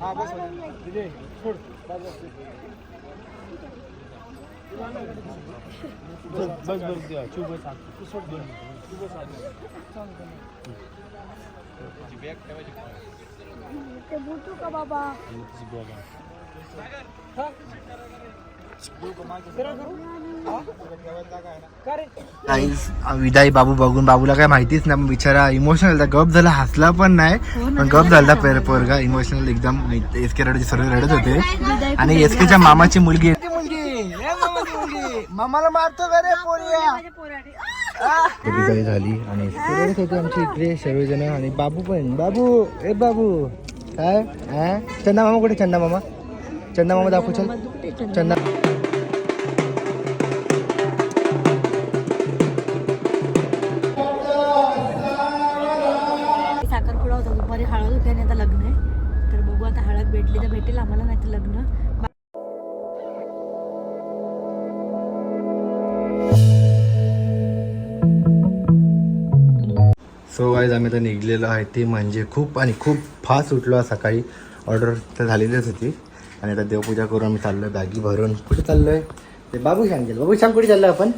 हा बस सोड बस बस. बस द्या चू बस सोड दोन बस ते बुटू बाबा विदाई बाबू बघून बाबूला काय माहितीच नाही बिचारा इमोशनल गप झाला हसला पण नाही पण गप झाला पेर पोरगा. इमोशनल एकदम एस के रडचे सर्व रडत होते. आणि एस केच्या मामाची मुलगी. मामाला मारतो रे पोरिया? झाली आणि होते आमच्या इकडे सर्वजण. आणि बाबू पण. बाबू ए बाबू. काय? हा? चंदा मामा कुठे? चंदा मामा. चंदा मामा दाखवू चल. चंदा आहेत लग्न. सो वाईज आम्ही तर निघलेलो आहे. ते म्हणजे खूप आणि खूप फास्ट उठलो सकाळी. ऑर्डर तर झालेलीच होती. आणि आता देवपूजा करून आम्ही चाललोय बॅगी भरून. कुठे चाललोय? ते बाबू सांगेल बाबू श्याम कुठे चाललोय आपण?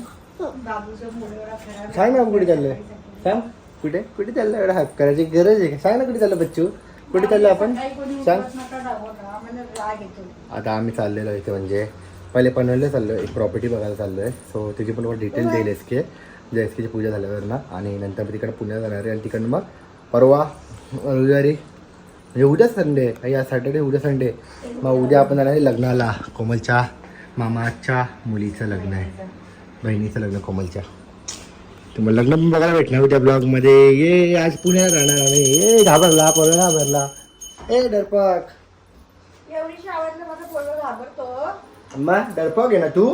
सांग ना कुठे चाललोय. सांग. कुठे? कुठे चाललोय? एवढा हात करायची गरज आहे का? सांग ना कुठे चाललं बच्चू? कुठे चाललोय आपण? सांग. आता आम्ही चाललेलो इथे म्हणजे पहिले पनवेलला चाललो एक प्रॉपर्टी बघायला चाललो आहे सो त्याची पण डिटेल देईल एस के जे एस केची पूजा झाल्यावर ना आणि नंतर मग तिकडे पुण्याला जाणार आहे आणि तिकडनं मग परवा रविवारी म्हणजे उद्या संडे या सॅटर्डे उद्या संडे मग उद्या आपण जाणार आहे लग्नाला कोमलच्या मामाच्या मुलीचं लग्न आहे. बहिणीचं लग्न कोमलच्या. तुम्हाला लग्न पण बघायला भेटणार उद्या ब्लॉगमध्ये ये आज पुण्याला राहणार आम्ही. ये घाबरला पोरं घाबरला ए डरपाक एवढी शाळेतलं घाबरतो. अम्मा डरपाव घे ना तू.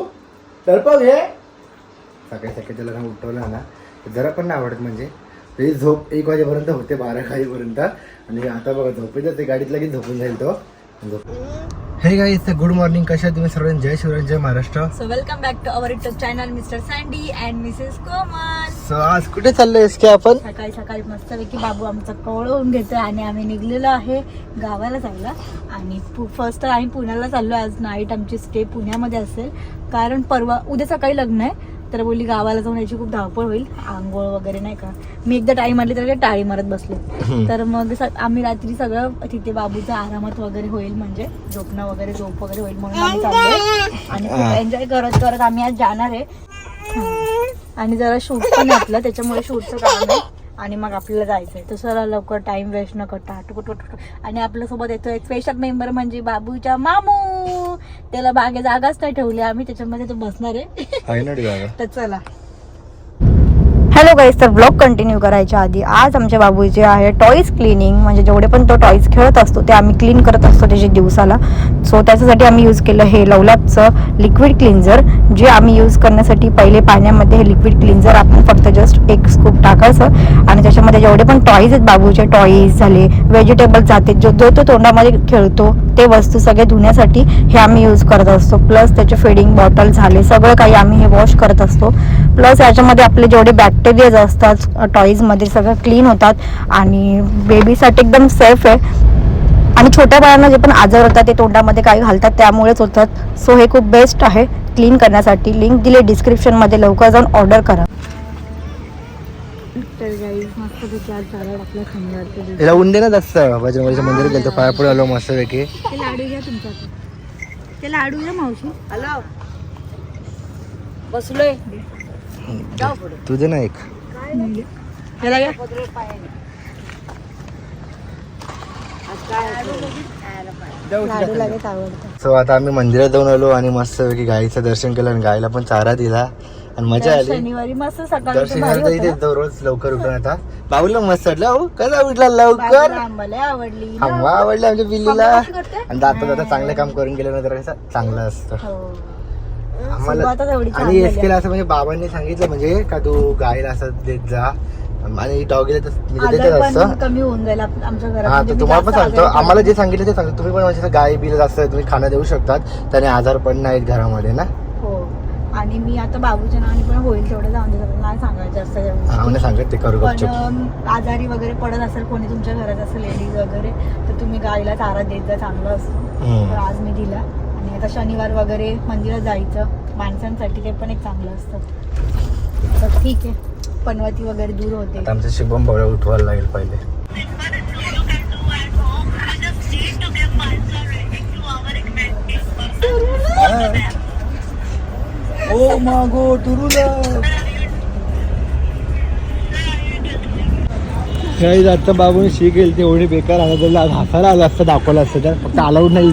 डरपाव घे. सकाळी सकाळी त्याला उठवला उठवलं ना तर जरा पण नाही आवडत म्हणजे. त्याची झोप एक वाजेपर्यंत होते बारा खाईपर्यंत आणि आता बघा झोपेतच ते गाडीत लगेच झोपून जाईल तो. हे गाईज गुड मॉर्निंग कशा तुम्ही सर्वांनी जय शिवराय जय Maharashtra so welcome back to our YouTube channel Mr Sandy and Mrs Komal so आज कुठे चाललोय की आपण? सकाळी सकाळी मस्तपैकी बाबू आमचा कवळवून घेतोय आणि आम्ही निघलेलो आहे गावाला जायला. आणि फर्स्ट तर आम्ही पुण्याला चाललो आज नाईट आमची स्टे पुण्यामध्ये असेल. कारण परवा उद्या सकाळी लग्न आहे. तर बोलली गावाला जाऊन याची खूप धावपळ होईल. आंघोळ वगैरे नाही का? मी एकदा टाळी मारली तर टाळी मारत बसले. तर मग आम्ही रात्री सगळं तिथे बाबूचं आरामात वगैरे होईल म्हणजे झोपणं वगैरे झोप वगैरे होईल म्हणून आम्ही चाललोय. आणि एन्जॉय करत करत आम्ही आज जाणार आहे. आणि जरा शूट पण घातलं त्याच्यामुळे शूटचं काम आहे. आणि मग आपल्याला जायचंय. तर सर लवकर टाइम वेस्ट न करता टुकट आणि आपल्यासोबत येतो एक स्पेशल मेंबर म्हणजे बाबूच्या मामू. त्याला बागे जागाच नाही ठेवली आम्ही त्याच्यामध्ये तो बसणार आहे. आहे तर चला. हॅलो गाईज तर ब्लॉग कंटिन्यू करायच्या आधी आज आमच्या बाबू जे आहे टॉईज क्लिनिंग म्हणजे जेवढे पण तो टॉईज खेळत असतो ते आम्ही क्लीन करत असतो त्याच्या दिवसाला. सो त्याच्यासाठी आम्ही यूज केलं हे लवलापचं लिक्विड क्लिन्झर जे आम्ही यूज करण्यासाठी पहिले पाण्यामध्ये हे लिक्विड क्लिन्झर आपण फक्त जस्ट एक स्कूप टाकायचं. आणि त्याच्यामध्ये जेवढे पण टॉईज आहेत बाबूचे टॉईज झाले व्हेजिटेबल जाते जो जो तो तोंडामध्ये खेळतो ते वस्तू सगळे धुण्यासाठी हे आम्ही यूज करत असतो. प्लस त्याचे फिडिंग बॉटल झाले सगळं काही आम्ही हे वॉश करत असतो. प्लस याच्यामध्ये आपले जेवढे बॅक्टेरियाज असतात टॉईजमध्ये सगळं क्लीन होतात आणि बेबीसाठी एकदम सेफ आहे. आणि छोट्या बाळांना जे पण आजार होतात ते तोंडामध्ये काय घालतात त्यामुळेच होतात. सो हे खूप बेस्ट आहे क्लीन करण्यासाठी. लिंक दिली डिस्क्रिप्शनमध्ये लवकर जाऊन ऑर्डर करा. तर मस्त आपल्या याला उंडे ना जास्त. बजरंगबलीच्या मंदिरात गेलो पायापुढे आलो मस्त पैकी ते लाडू घ्या तुमच्या ते लाडू घ्या मावशी. हॅलो बसलोय. तुझे ना एक. सो आता आम्ही मंदिरात जाऊन आलो आणि मस्त पैकी गाईचं दर्शन केलं आणि गायला पण चारा दिला. आणि मजा तर आली. शनिवारी मस्त सकाळी इथे दररोज लवकर उठून आता. बाबूला मस्त वाटलं. हो कसा उठला लवकर? आवडली आंबा आवडला आमच्या बिल्लीला? आणि जाता जाता चांगलं काम करून गेल्यानंतर कसं चांगलं असतं. हो. आम्हाला सुरुवातच एवढी छान आणि झाली. एसकेला असं म्हणजे बाबांनी सांगितलं म्हणजे का तू गायला असं देत जा. आणि डॉगीला म्हणजे देतच असतं कमी होऊन जाईल आप- आमच्या घरात. हा म्हणजे तर मी तुम्हाला पण जास्त सांगतो. आजारी आम्हाला. जे सांगितलं ते सांगतो. तुम्ही पण म्हणजे असं गाय बिल जास्त तुम्ही खाणं देऊ शकतात. त्याने आजार पण नाहीत घरामध्ये ना? हो. आणि मी आता बाबूच्या नावाने पण होईल तेवढं जाऊन देतात नाही सांगायचं जास्त गोष्टी. आम्हाला सांगत ते करू पण गपचूप अम, आजारी वगैरे पडत असेल कोणी तुमच्या घरात असेल लेडीज वगैरे तर तुम्ही गाईला चारा देत जा चांगलं असतं. हम्म. तर आज मी दिला. आणि आता शनिवार वगैरे मंदिरात जायचं. माणसांसाठी ते पण एक चांगलं असतं. तर ठीक आहे. पनवती वगैरे दूर होते. आमचं शुभम भाऊला उठवायला लागेल पहिले. ओ मागो टुरुला काही आता बाबूने शी गेली ते एवढी बेकार आला त्याला आज हसायला आलं असतं दाखवलं असतं. तर फक्त अलाउड नाही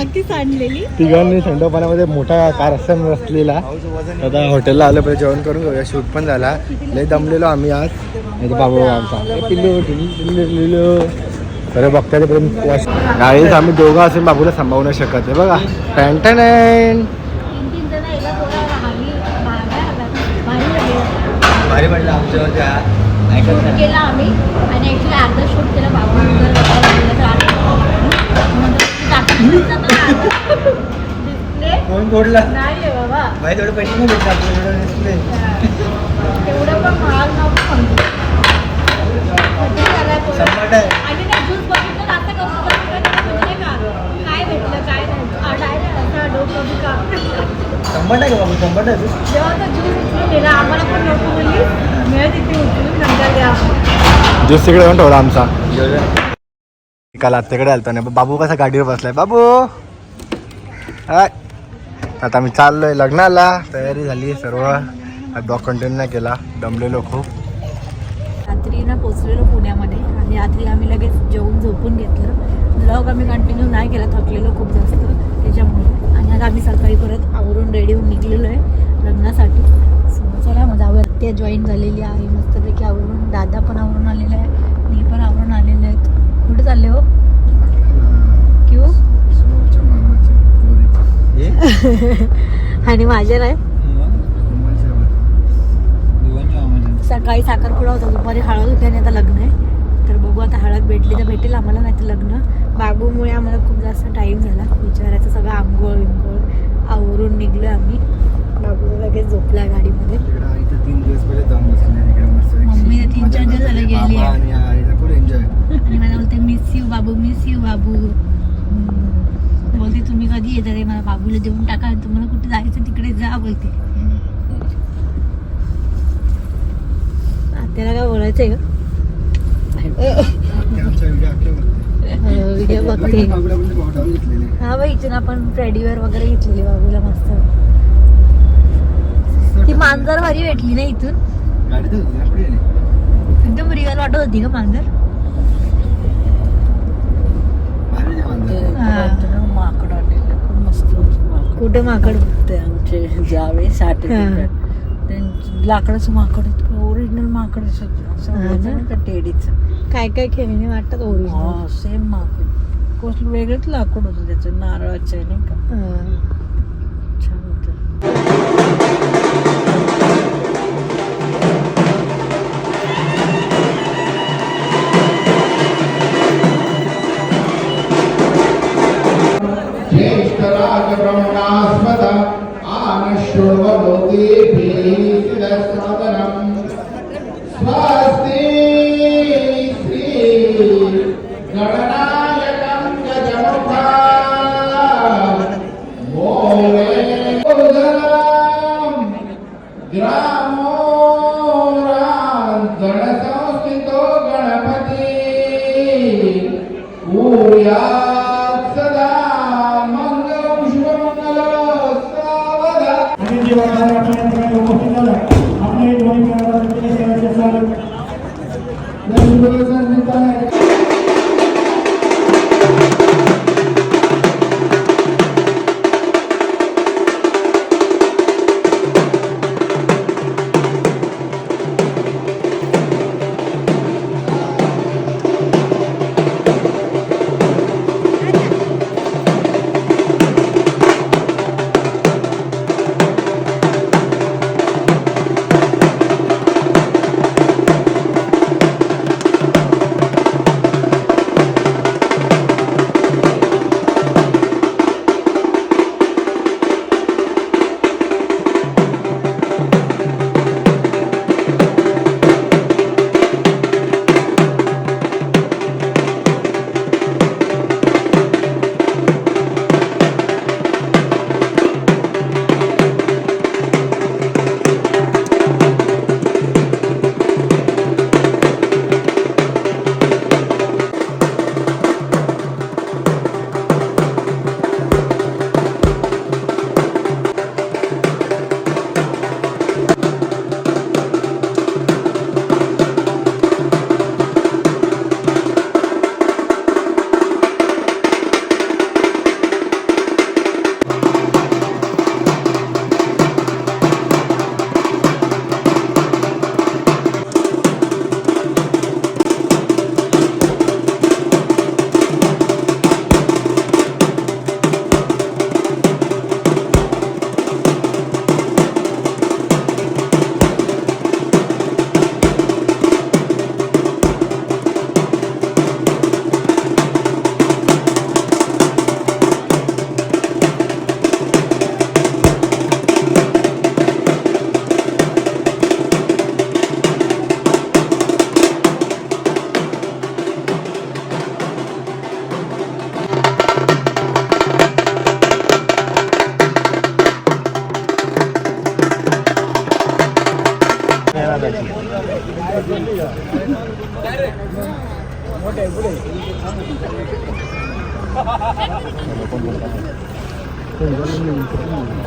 अगदी सांडलेली. तिघांनी थंडपणामध्ये मोठा कार असता नसलेला आता हॉटेलला आलं पहिले जेवण करून घेऊया शूट पण झाला. लय दमलेलो आम्ही आज. नाही तर बाबू आमचा. पिल्लू पिल्लू खरं बघता ते पर्यंत आम्ही दोघं असून बाबूला सांभाळू नाही शकत. आहे बघा. पॅन्टन भारी म्हटलं आमच्यावर त्या ऐकत नाही केला आम्ही. आणि ऍक्च्युली अर्धा शूट केला बाबा. नाही भाई थोडं पैसे नाही भेटलं आपल्याला पण महाग नव्हतं आहे. आणि ज्यूस बघितलं आता कसं म्हणजे काय भेटलं काय नाही. असा डोकं शंभर टाका बाबू शंभर जेव्हा तो ज्यूस उचलून दिला आम्हाला पण नको बोलली मिळत तिथे उचलून नंतर द्या. ज्यूस तिकडे येऊन ठेवला आमचा. काल आत्याकडे आलतो ना बाबू कसा गाडीवर बसलाय? बाबू! हाय. आता आम्ही चाललोय लग्नाला. तयारी झाली सर्व. ब्लॉग कंटिन्यू नाही केला. दमलेलो खूप. रात्री ना पोचलेलो पुण्यामध्ये आणि रात्री आम्ही लगेच जेवून झोपून घेतलं. ब्लॉग आम्ही कंटिन्यू नाही केला थकलेलो खूप जास्त त्याच्यामुळे. आणि आता आम्ही सकाळी परत आवरून रेडी होऊन निघलेलो आहे लग्नासाठी. सो चला जाऊया ते जॉईन झालेली आहे. मस्तपैकी आवरून दादा पण आवरून आलेला आहे. मी पण आवरून आलेले आहेत कुठे चालले हो? क्यू? आणि माझ्या नाही सकाळी साखरपुडा होता दुपारी हळद होती आणि आता लग्न आहे. बघू आता हळद भेटली तर भेटेल आम्हाला नाही तर लग्न. बाबूमुळे आम्हाला खूप जास्त टाईम झाला. विचारायचं सगळं आंघोळ विंघोळ आवरून निघलो आम्ही. बाबू लगेच झोपला गाडीमध्ये. मम्मी तर तीन चार दिवस झाले गेली. आहे. आणि आईला फुल एन्जॉय आणि मला बोलते मिस यू बाबू मिस यू बाबू. बोलते तुम्ही कधी येता रे? मला बाबूला देऊन टाका. तुम्हाला कुठे जायचं तिकडे जा बोलते. त्याला काय बोलायचंय का व्हिडिओ बघते हा बाई इथून आपण रेडीवेअर वगैरे घेतलेली बाबूला मस्त. ती मांजर भारी भेटली ना इथून. एकदम रिअल वाटत होती का मांजर. माकड? मस्त कुठे माकड ते आमचे जावे साठ लाकडाचं माकड इतकं ओरिजिनल माकड. असं टेडीचं काय काय खेळणे वाटतात ओरिजिनल हा सेम माकड कसलं वेगळंच लाकूड होतं त्याचं नारळाचं नाही का?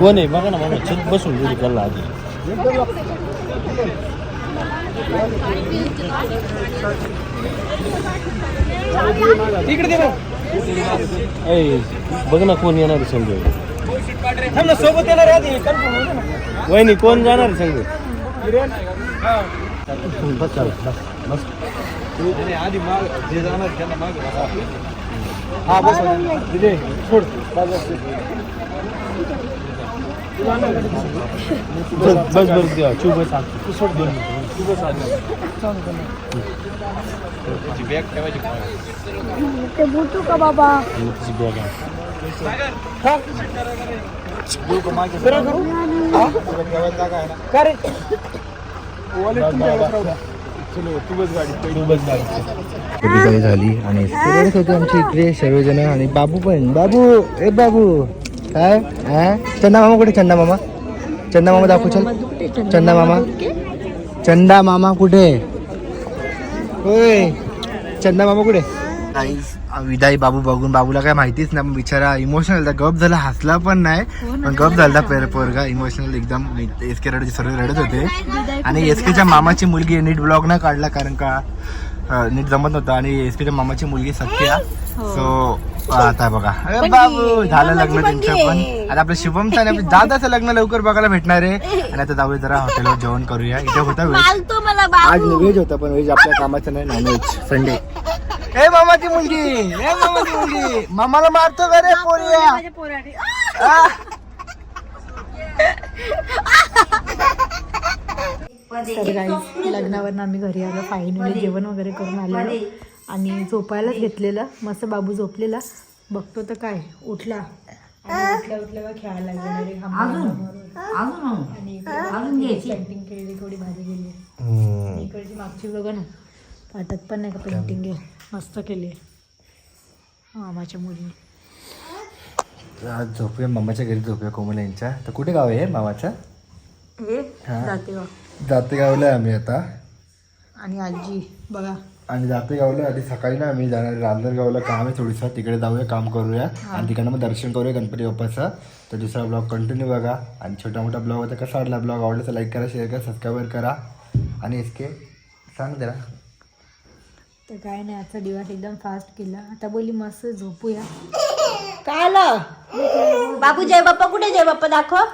कोण आहे? बघा ना बघा छत बसून गेली त्याला आधी. बघ. ना कोण येणार संजय सोबत येणार वहिनी कोण जाणार आहे संजय बस चला बस बस. आधी माग जे जाणार त्यांना माग. हा बस. सोड. बस बस बस द्या चुप बस आत. बस आत बॅग ठेवायची ते बुटू का बाबा तिची बॅग आहे झाली आणि आमची इकडे सर्वजण आणि बाबू पण. बाबू ए बाबू. काय हा? चंदा मामा कुठे? चंदा मामा। चंदा मामा दाखवू चल। चंदा मामा। चंदा मामा कुठे? होय। चंदा मामा कुठे? विदाई बाबू बघून बाबूला काय माहितीच नाही बिचारा इमोशनल गप झाला हसला पण नाही पण गप झाला पेर पोरगा. इमोशनल एकदम एस के रडत सर्व रडत होते. आणि एस केच्या मामाची मुलगी नीट ब्लॉग नाही काढला कारण का नीट जमत नव्हतं. आणि एस केच्या मामाची मुलगी सत्या सो आता बघा. अरे बाबू झालं लग्न त्यांचं पण. आता आपलं शुभमचं आणि आपलं दादाचं लग्न लवकर बघायला भेटणार आहे. आणि आता जाऊया जरा हॉटेलवर जेवण करूया. इथे होता वेज? आज व्हेज होता पण व्हेज आपल्या कामाचं नाही नॉनव्हेज संडे ए मामाची मुलगी! ए मामाची मुलगी! मामाला मारतो का रे पोरिया आ? तर गाईज लग्नावर आम्ही घरी आलो. फायनली जेवण वगैरे करून आलेलो. आणि झोपायलाच घेतलेलं. मस्त बाबू झोपलेला. बघतो तर काय? उठला. आणि उठल्या उठल्या खेळायला आणि पेंटिंग केली थोडी भारी गेली. इकडची मागची बघा ना. वाटत पण नाही का पेंटिंग आहे मस्त केली. मामाच्या मुलीने. आज झोपूया. मामाच्या घरी झोपूया कोमल यांच्या. तर कुठे गाव आहे मामाचं? जाते गावला आहे आम्ही आता. आणि आजी बघा. आणि जाते गावला आधी सकाळी ना आम्ही जाणार रामदर गावला काम आहे थोडंसं. तिकडे जाऊया काम करूया. आणि तिकडनं मग दर्शन करूया गणपती बाप्पाचं. तर दुसरा ब्लॉग कंटिन्यू बघा. आणि छोटा मोठा ब्लॉग होता कसा वाटला ब्लॉग. आवडला तर लाईक करा शेअर करा सबस्क्राईब करा. आणि इसके सांग जरा. तर काय नाही आजचा दिवस एकदम फास्ट केला आता बोली मस्त झोपूया. काय आलं? बाबू जय बाप्पा कुठे जय बाप्पा दाखव.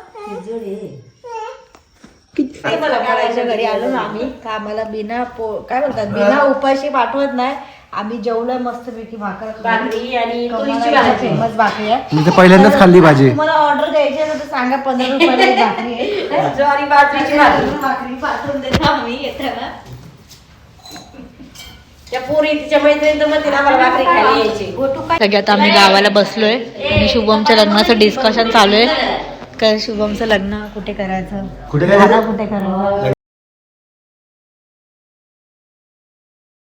करायच्या घरी आलो ना आम्ही. का आम्हाला बिना पो काय म्हणतात बिना उपाशी पाठवत नाही. आम्ही जेवलं मस्त पैकी भाकर भाकरी आणि फेमस भाकरी आहे. मी तर पहिल्यांदाच खाल्ली भाजी. तुम्हाला ऑर्डर द्यायची असेल तर सांगा पंधरा रुपयाला एक भाकरी आहे. ज्वारी बाजरीची भाकरी भाकरी पाठवून देतो आम्ही येताना. त्या पोरी तिच्या मैत्रिणी मग तिला मला भाकरी खायला यायची. सगळ्यात आम्ही गावाला बसलोय. आणि शुभमच्या लग्नाचं डिस्कशन चालू आहे. का शुभमचं लग्न कुठे करायचं? कुठे दादा कुठे करायचं